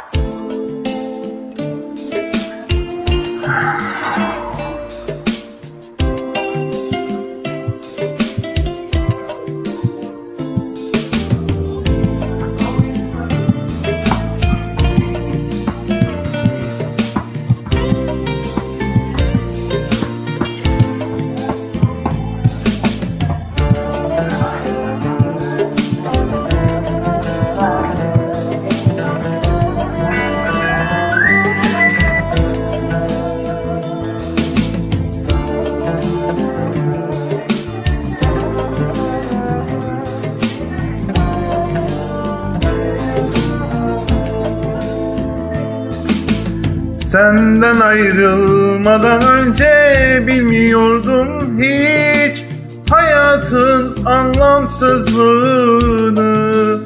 abraço! Senden ayrılmadan önce bilmiyordum hiç hayatın anlamsızlığını.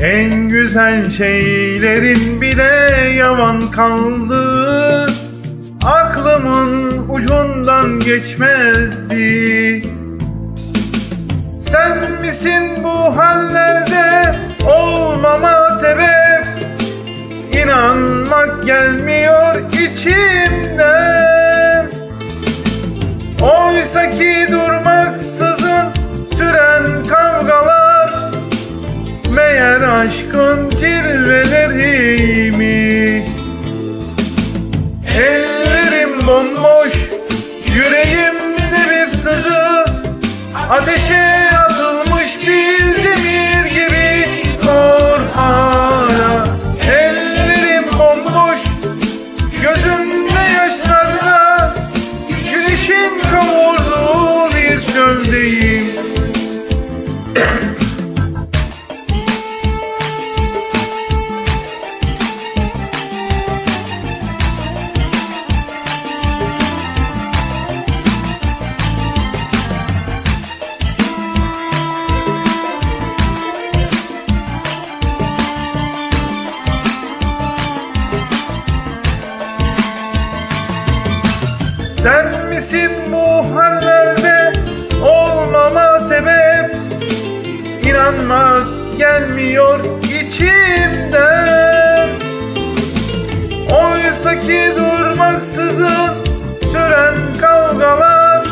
En güzel şeylerin bile yavan kaldı. Aklımın ucundan geçmezdi. Sen misin bu hallerde Oysa ki durmaksızın süren kavgalar Meğer aşkın cilveleriymiş Ellerim bomboş Yüreğimde bir sızı Ateşe atılmış bir Sen misin bu hallerde olmama sebep? İnanmak gelmiyor içimden. Oysa ki durmaksızın süren kavgalar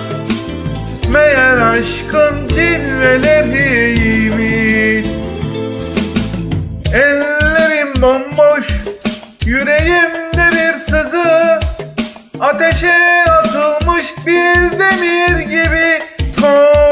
Meğer aşkın cilveleriymiş. Ellerim bomboş Yüreğimde bir sızı Ateşe atılmış bir demir gibi. Kol